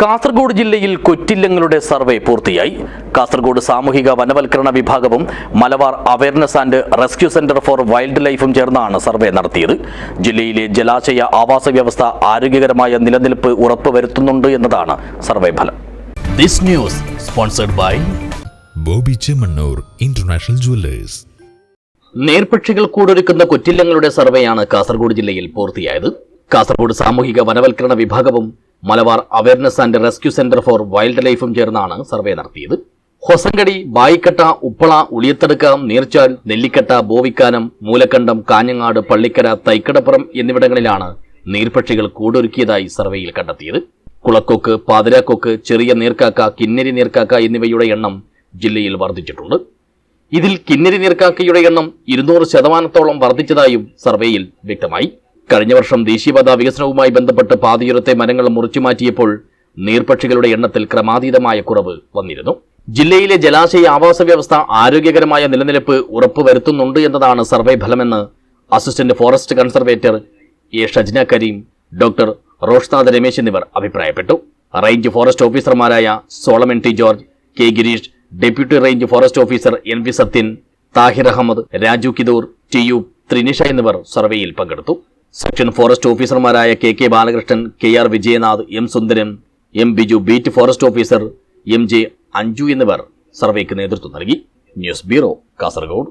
കാസർഗോഡ് ജില്ലയിൽ കൊറ്റില്ലങ്ങളുടെ സർവേ പൂർത്തിയായി. കാസർഗോഡ് സാമൂഹിക വനവൽക്കരണ വിഭാഗവും Malabar awareness and rescue centre for wild ലൈഫും ചേർന്നാണ് സർവേ നടത്തിയത്. ജില്ലയിലെ ജലാശയ ആവാസ വ്യവസ്ഥ ആരോഗ്യകരമായ നിലനിൽപ്പ് ഉറപ്പുവരുത്തുന്നുണ്ട് എന്നതാണ് സർവേ ഫലം. This news sponsored by Bobby Chemmanur international jewellers. നേർപക്ഷികൾ കൂടൊരുക്കുന്ന കൊറ്റില്ലങ്ങളുടെ സർവേയാണ് കാസർഗോഡ് ജില്ലയിൽ പൂർത്തിയായത്. കാസർഗോഡ് സാമൂഹിക വനവൽക്കരണ വിഭാഗവും Malabar awareness and rescue centre for wild ലൈഫും ചേർന്നാണ് സർവേ നടത്തിയത്. ഹൊസങ്കടി ബായിക്കട്ട ഉപ്പള ഉളിയത്തടുക്ക നീർച്ചാൽ നെല്ലിക്കട്ട ബോവിക്കാനം മൂലക്കണ്ടം കാഞ്ഞങ്ങാട് പള്ളിക്കര തൈക്കടപ്പുറം എന്നിവിടങ്ങളിലാണ് നീർപക്ഷികൾ കൂടൊരുക്കിയതായി സർവേയിൽ കണ്ടെത്തിയത്. കുളക്കൊക്ക് പാതിരാക്കൊക്ക് ചെറിയ നീർക്കാക്ക കിന്നരി നീർക്കാക്ക എന്നിവയുടെ എണ്ണം ജില്ലയിൽ വർദ്ധിച്ചിട്ടുണ്ട്. ഇതിൽ കിന്നരി നീർക്കാക്കയുടെ എണ്ണം ഇരുന്നൂറ് ശതമാനത്തോളം വർദ്ധിച്ചതായും സർവേയിൽ വ്യക്തമായി. കഴിഞ്ഞ വർഷം ദേശീയപാത വികസനവുമായി ബന്ധപ്പെട്ട് പാതയോരത്തെ മരങ്ങൾ മുറിച്ചുമാറ്റിയപ്പോൾ നീർപക്ഷികളുടെ എണ്ണത്തിൽ ക്രമാതീതമായ കുറവ് വന്നിരുന്നു. ജില്ലയിലെ ജലാശയ ആവാസ വ്യവസ്ഥ ആരോഗ്യകരമായ നിലനിൽപ്പ് ഉറപ്പുവരുത്തുന്നുണ്ട് എന്നതാണ് survey ഫലമെന്ന് assistant forest conservator A Shajna Karim doctor Roshnath Ramesh എന്നിവർ അഭിപ്രായപ്പെട്ടു. റേഞ്ച് ഫോറസ്റ്റ് ഓഫീസർമാരായ Solomon T George K Girish deputy range forest officer N V Sathyan Thahir Ahammed Raju Kidoor T U Trinisha എന്നിവർ സർവേയിൽ പങ്കെടുത്തു. Section forest ഓഫീസർമാരായ K K Balakrishnan K R Vijayanath M Sundaran M Biju beat forest officer M J Anju എന്നിവർ സർവേക്ക് നേതൃത്വം നൽകി. News bureau Kasaragod.